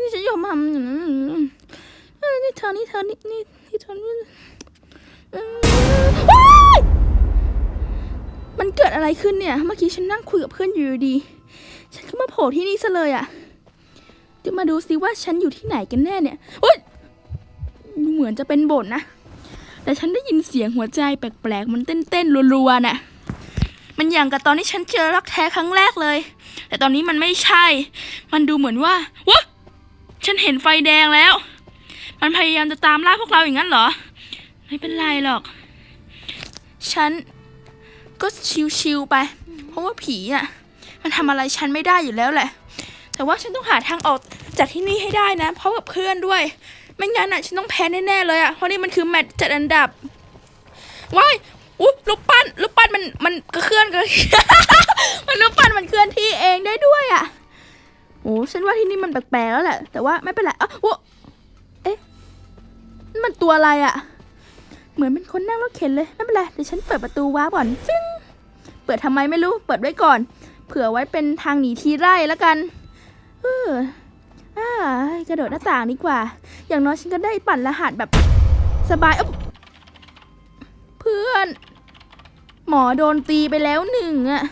นี่ฉันยอมทำออนี่เธอนี่เธอนี่นี่นี่เธอนี่เออมันเกิดอะไรขึ้นเนี่ย เมื่อกี้ฉันนั่งคุยกับเพื่อนอยู่ดี ฉันก็มาโผล่ที่นี่ซะเลยอะเดี๋ยวมาดูซิว่าฉันอยู่ที่ไหนกันแน่เนี่ยโอ๊ยเหมือนจะเป็นบ่นนะ แต่ฉันได้ยินเสียงหัวใจแปลกๆ มันเต้นๆรัวๆน่ะ มันอย่างกับตอนที่ฉันเจอรักแท้ครั้งแรกเลย แต่ตอนนี้มันไม่ใช่ มันดูเหมือนว่าวะ ฉันเห็นไฟแดงแล้ว มันพยายามจะตามล่าพวกเราอย่างนั้นเหรอ ไม่เป็นไรหรอก ฉันก็ชิวๆไป เพราะว่าผีอะ มันทำอะไรฉันไม่ได้อยู่แล้วแหละ แต่ว่าฉันต้องหาทางออกจากที่นี่ให้ได้นะ เพราะกับเพื่อนด้วย ไม่งั้นอะ ฉันต้องแพ้แน่ๆเลยอะ เพราะนี่มันคือแมตช์จัดอันดับ ว้ายอุ๊ยลูกปั้นลูกปั้นมันมันกระเคลื่อนกระมันลูกปั้นมันเคลื่อนที่เองได้ด้วยอะ อ้ฉันว่าที่นี่มันแปลกๆแล้วแหละ แต่ว่าไม่เป็นไรอะโอ้เอ๊ะมันตัวอะไรอะ เหมือนเป็นคนนั่งรถเข็นเลย ไม่เป็นไร เดี๋ยวฉันเปิดประตูว้าก่อนฟิ้งเปิดทำไมไม่รู้ เปิดไว้ก่อน เผื่อไว้เป็นทางหนีทีไร่แล้วกัน เอออ่ากระโดดหน้าต่างดีกว่า อย่างน้อยฉันก็ได้ปั่นรหัสแบบสบายเอ้าเพื่อน หมอโดนตีไปแล้วหนึ่งอะ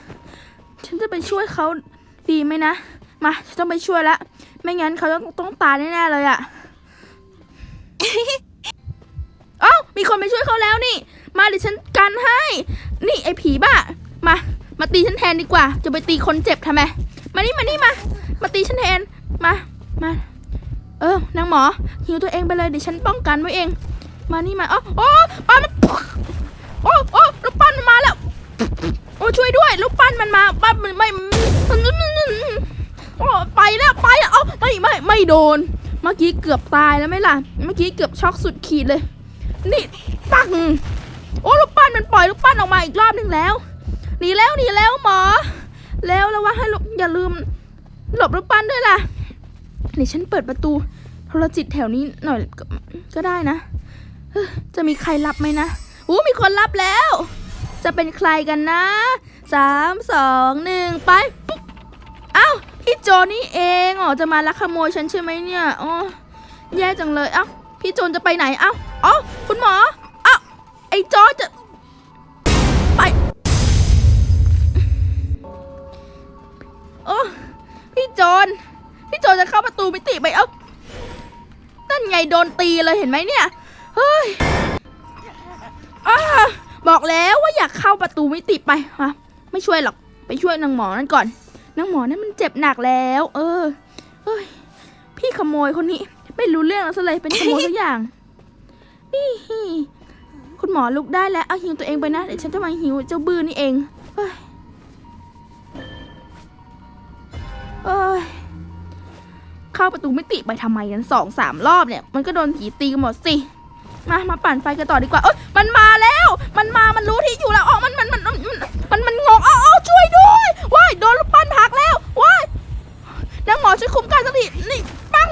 ฉันจะไปช่วยเขาดีไหมนะ มาฉันต้องไปช่วยละไม่งั้นเขาต้องต้องตายแน่ๆเลยอะเอ้ามีคนไปช่วยเขาแล้วนี่ มาเดี๋ยวฉันกันให้ นี่ไอ้ผีบ้ามา มาตีฉันแทนดีกว่า จะไปตีคนเจ็บทำไม มานี่มานี่มา มาตีฉันแทนมามาเออนางหมอหิวตัวเองไปเลยเดี๋ยวฉันป้องกันไว้เอง มานี่มาอ๋อโอ้ปามันโอ้โอ้ลูกปั้นมันมาแล้วโอ้ช่วยด้วย ลูกปั้นมันมาปั้นมันไม่มันโอ้ไปแล้วไปแล้วเอา ไม่ไม่ไม่โดน เมื่อกี้เกือบตายแล้วไหมล่ะ เมื่อกี้เกือบช็อกสุดขีดเลย นี่ปังโอ้ลูกปั้นมันปล่อยลูกปั้นออกมาอีกรอบหนึ่งแล้วหนีแล้วหนีแล้วหมอ แล้วแล้วว่าให้ลูกอย่าลืม หลบลูกปั้นด้วยล่ะเดี๋ยวฉันเปิดประตูโทรจิตแถวนี้หน่อยก็ก็ได้นะจะมีใครรับไหมนะอู้มีคนรับแล้ว จะเป็นใครกันนะสามสองหนึ่งไป พี่โจนี่เองอ๋อจะมาลักขโมยฉันใช่ไหมเนี่ยอ๋อแย่จังเลยเอ้าพี่โจนจะไปไหนเอ้าอ๋อคุณหมอเอ้าไอ้โจจะไปโอ้พี่โจนพี่โจนจะเข้าประตูมิติไปเอ้านั่นไงโดนตีเลยเห็นไหมเนี่ยเฮ้ยอบอกแล้วว่าอยากเข้าประตูมิติไปฮะไม่ช่วยหรอกไปช่วยนางหมอนั่นก่อน นางหมอนั่นมันเจ็บหนักแล้ว เออเฮ้ย พี่ขโมยคนนี้ ไม่รู้เรื่องแล้วซะเลยเป็นขโมยทุกอย่างนี่คุณหมอลุกได้แล้วเอาหิวตัวเองไปนะเดี๋ยวฉันจะมาหิวเจ้าบื้อนี่เองเฮ้ยเอ้ยเข้าประตูมิติไปทำไมกันสองสามรอบเนี่ย มันก็โดนผีตีกันหมดสิ มามาปั่นไฟกันต่อดีกว่าเอ้ยมันมาแล้ว มันมามันรู้ที่อยู่แล้วอ๋อมันมันมันมันมันมันงงอ๋ออ๋อช่วยด้วยว้ายโดนลูกปั้นหักแล้วว้าย นางหมอช่วยคุมการสตินี่ปัง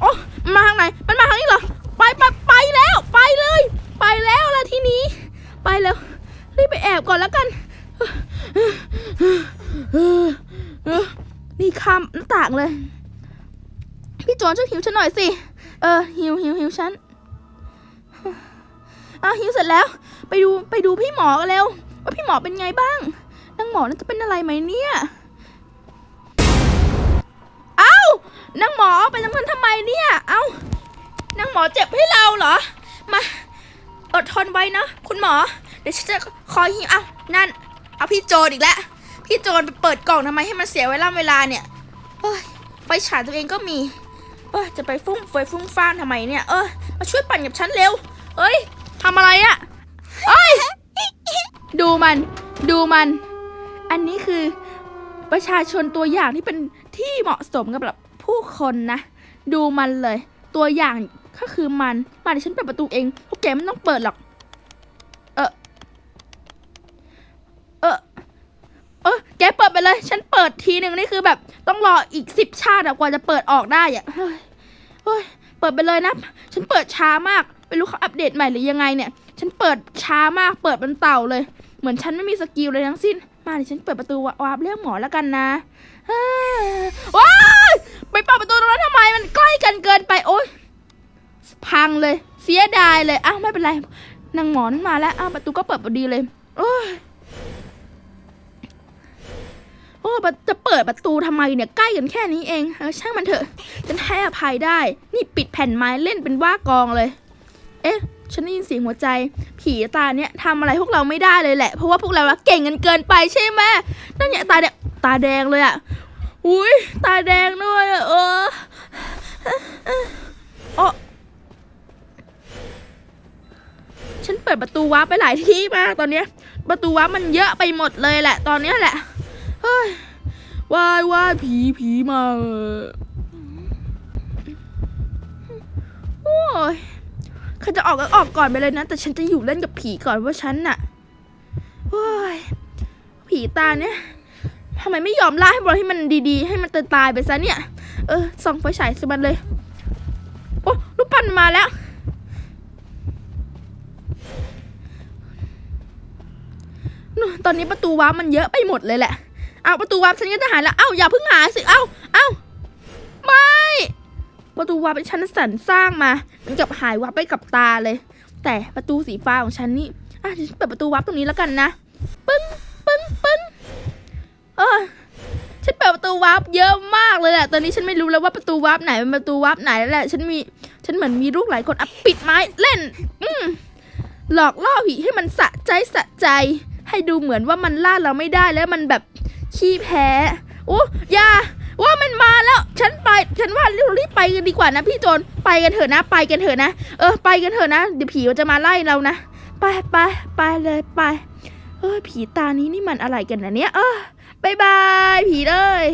โอ้มาทางไหนมันมาทางนี้เหรอไปไปไปแล้วไปเลย ไปแล้วละทีนี้ ไปแล้วรีบไปแอบก่อนแล้วกันนี่ข้ามหน้าต่างเลย พี่โจนช่วยหิวฉันหน่อยสิ เออหิวหิวหิวฉันอะหิวเสร็จแล้ว ไปดูไปดูพี่หมอกันเร็วว่าพี่หมอเป็นไงบ้างนางหมอน่าจะเป็นอะไรไหมเนี่ย นางหมอไปทำนั้นทำไมเนี่ย เอ้านางหมอเจ็บให้เราเหรอ มา อดทนไว้นะคุณหมอ เดี๋ยวฉันจะคอยหิวเอ้านั่น เอาพี่โจนอีกแล้ว พี่โจนไปเปิดกล่องทำไมให้มันเสียเวลาเวลาเนี่ยเฮ้ยไฟฉายตัวเองก็มี เออจะไปฟุ้งไฟฟุ้งฟ้านทำไมเนี่ย เออ มาช่วยปั่นกับฉันเร็ว เอ้ยทำอะไรอะ่ะเอ้ย ดูมัน ดูมัน อันนี้คือประชาชนตัวอย่างที่เป็นที่เหมาะสมกับแบบ ผู้คนนะ ดูมันเลย ตัวอย่างก็คือมัน มาเดี๋ยวฉันเปิดประตูเองพวกแกไม่ต้องเปิดหรอก เออเออเออแกเปิดไปเลย ฉันเปิดทีหนึ่งนี่คือแบบ ต้องรออีกสิบชาติกว่าจะเปิดออกได้อะเฮ้ยเฮ้ยเปิดไปเลยนะ ฉันเปิดช้ามากไม่รู้เขาอัปเดตใหม่หรือยังไงเนี่ย ฉันเปิดช้ามากเปิดเป็นเต่าเลย เหมือนฉันไม่มีสกิลเลยทั้งสิ้น มาเดี๋ยวฉันเปิดประตูวาร์ปเรียกหมอแล้วกันนะว้าย เปิดประตูตรงนั้นทำไมมันใกล้กันเกินไปโอ๊ยพังเลย เสียดายเลยอ้าวไม่เป็นไรนางหมอนั่นมาแล้วอ้าวประตูก็เปิดพอดีเลยโอ้ยโอ้จะเปิดประตูทำไมเนี่ยใกล้กันแค่นี้เองเออช่างมันเถอะฉันให้อภัยได้ นี่ปิดแผ่นไม้เล่นเป็นว่ากองเลย เอ๊ะฉันได้ยินเสียงหัวใจ ผีตาเนี่ยทำอะไรพวกเราไม่ได้เลยแหละ เพราะว่าพวกเราเก่งกันเกินไปใช่ไหมนั่นเนี่ยตาแดงตาแดงเลยอะ อุ้ยตาแดงด้วยอะเออโอ้ฉันเปิดประตูวาร์ปไปหลายที่มากตอนเนี้ย ประตูวาร์ปมันเยอะไปหมดเลยแหละ ตอนเนี้ยแหละ เฮ้ย วายวายผีผีมาเออโอ้ยใครจะออกก็ออกก่อนไปเลยนะ แต่ฉันจะอยู่เล่นกับผีก่อนว่าฉันน่ะโอ้ยผีตาเนี่ย ทำไมไม่ยอมล่าให้บอลให้มันดีๆ ให้มันตายตายไปซะเนี่ย เออส่องไฟฉายสิมันเลย โอ้ลูกปั้นมาแล้วตอนนี้ประตูวาร์ปมันเยอะไปหมดเลยแหละ เอาประตูวาร์ปฉันก็จะหายแล้ว เอ้าอย่าเพิ่งหายสิ เอ้าเอ้าไม่ ประตูวาร์ปเป็นชั้นสรรสร้างมามือนกับหายวับไปกับตาเลย แต่ประตูสีฟ้าของฉันนี่ อะฉันเปิดประตูวาร์ปตรงนี้แล้วกันนะ ปึ้ง ประตูวาร์ปเยอะมากเลยแหละตอนนี้ฉันไม่รู้แล้วว่าประตูวาร์ปไหนเป็นประตูวาร์ปไหนแล้วแหละฉันมีฉันเหมือนมีลูกหลายคนอะปิดไม้เล่น อืมหลอกล่อผีให้มันสะใจสะใจ ให้ดูเหมือนว่ามันล่าเราไม่ได้แล้วมันแบบขี้แพ้โอ้ยาว่ามันมาแล้ว ฉันไป ฉันว่ารารีบไปกันดีกว่านะพี่โจนไปกันเถอะนะ ไปกันเถอะนะ เออ ไปกันเถอะนะ เดี๋ยวผีมันจะมาไล่เรานะ ไปไปไปเลยไป เออ ผีตานี้นี่มันอะไรกันนะเนี่ย เออ บายบาย ผีเลย